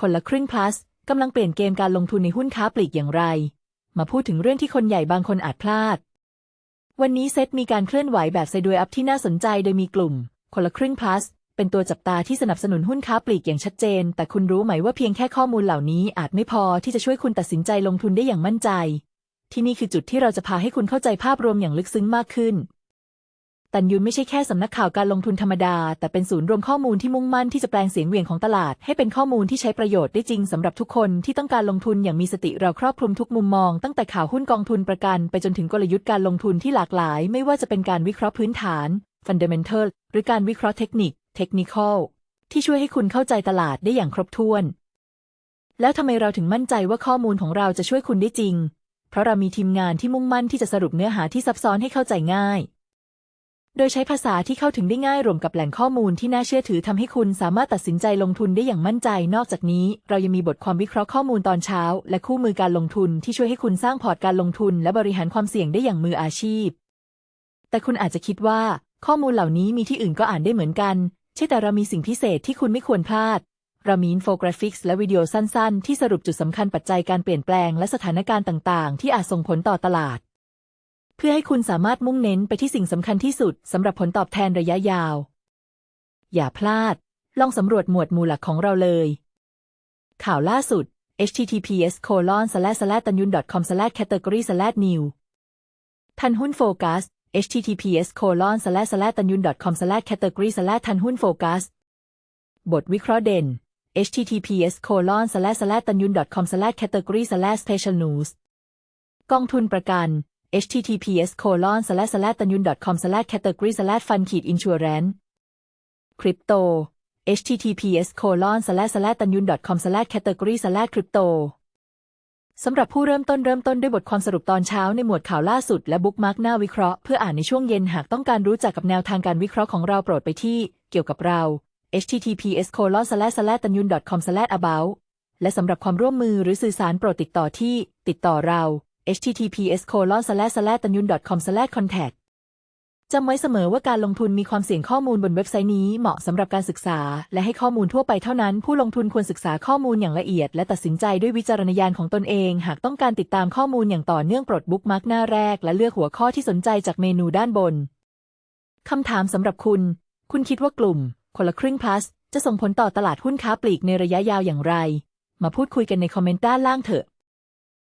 คนละครึ่ง plus กำลังเปลี่ยนเกมการลงทุนในหุ้นค้าปลีกอย่างไร มาพูดถึงเรื่องที่คนใหญ่บางคนอาจพลาด วันนี้เซตมีการเคลื่อนไหวแบบไซด์เวยอัพที่น่าสนใจโดยมีกลุ่ม คนละครึ่ง plus เป็นตัวจับตาที่สนับสนุนหุ้นค้าปลีกอย่างชัดเจน แต่คุณรู้ไหมว่าเพียงแค่ข้อมูลเหล่านี้อาจไม่พอที่จะช่วยคุณตัดสินใจลงทุนได้อย่างมั่นใจ ที่นี่คือจุดที่เราจะพาให้คุณเข้าใจภาพรวมอย่างลึกซึ้งมากขึ้น ตันยุนไม่ใช่แค่สำนักข่าวการลงทุนธรรมดา แต่เป็นศูนย์รวมข้อมูลที่มุ่งมั่นที่จะแปลงเสียงเหวี่ยงของตลาด ให้เป็นข้อมูลที่ใช้ประโยชน์ได้จริงสำหรับทุกคนที่ต้องการลงทุนอย่างมีสติเราครอบคลุมทุกมุมมอง ตั้งแต่ข่าวหุ้นกองทุนประกัน ไปจนถึงกลยุทธ์การลงทุนที่หลากหลาย ไม่ว่าจะเป็นการวิเคราะห์พื้นฐาน fundamental หรือการวิเคราะห์เทคนิค technical ที่ช่วยให้คุณเข้าใจตลาดได้อย่างครบถ้วน แล้วทำไมเราถึงมั่นใจว่าข้อมูลของเราจะช่วยคุณได้จริง เพราะเรามีทีมงานที่มุ่งมั่นที่จะสรุปเนื้อหาที่ซับซ้อนให้เข้าใจง่าย โดยใช้ภาษาที่เข้าถึงได้ง่ายรวมกับแหล่งข้อมูลที่น่าเชื่อถือทำให้คุณสามารถตัดสินใจลงทุนได้อย่างมั่นใจ นอกจากนี้ เรายังมีบทความวิเคราะห์ข้อมูลตอนเช้า และคู่มือการลงทุนที่ช่วยให้คุณสร้างพอร์ตการลงทุน และบริหารความเสี่ยงได้อย่างมืออาชีพ แต่คุณอาจจะคิดว่า ข้อมูลเหล่านี้มีที่อื่นก็อ่านได้เหมือนกัน ใช่แต่เรามีสิ่งพิเศษที่คุณไม่ควรพลาดเรามีอินโฟกราฟิกส์และวิดีโอสั้น ๆ ที่สรุปจุดสำคัญปัจจัยการเปลี่ยนแปลงและสถานการณ์ต่าง ๆ ที่อาจส่งผลต่อตลาด เพื่อให้คุณสามารถมุ่งเน้นไปที่สิ่งสำคัญที่สุดสำหรับผลตอบแทนระยะยาว อย่าพลาด ลองสำรวจหมวดหมู่หลักของเราเลย ข่าวล่าสุด https colon slash slash ตันยุน com slash category slash new ทันหุ้นโฟกัส https colon slash slash ตันยุน com slash category slash ทันหุ้นโฟกัส บทวิเคราะห์เด่น https colon slash slash ตันยุน com slash category slash special news กองทุนประกัน https colon slash slash ตันยุน com slash category slash fund ขีด insurance คริปโต https colon slash slash ตันยุน com slash category slash crypto สำหรับผู้เริ่มต้นเริ่มต้นด้วยบทความสรุปตอนเช้าในหมวดข่าวล่าสุดและบุ๊กมาร์กหน้าวิเคราะห์เพื่ออ่านในช่วงเย็นหากต้องการรู้จักกับแนวทางการวิเคราะห์ของเราโปรดไปที่เกี่ยวกับเรา https colon slash slash ตันยุน com slash about และสำหรับความร่วมมือหรือสื่อสารโปรดติดต่อที่ ติดต่อเรา https colon slash slash ตันยุน com slash contact จำไว้เสมอว่าการลงทุนมีความเสี่ยงข้อมูลบนเว็บไซต์นี้เหมาะสำหรับการศึกษา และให้ข้อมูลทั่วไปเท่านั้น ผู้ลงทุนควรศึกษาข้อมูลอย่างละเอียด และตัดสินใจด้วยวิจารณญาณของตนเอง หากต้องการติดตามข้อมูลอย่างต่อเนื่องโปรดบุ๊กมาร์กหน้าแรก และเลือกหัวข้อที่สนใจจากเมนูด้านบนคำถามสำหรับคุณ คุณคิดว่ากลุ่ม คนละครึ่ง plus จะส่งผลต่อตลาดหุ้นค้าปลีกในระยะยาวอย่างไร มาพูดคุยกันในคอมเมนต์ด้านล่างเถอะ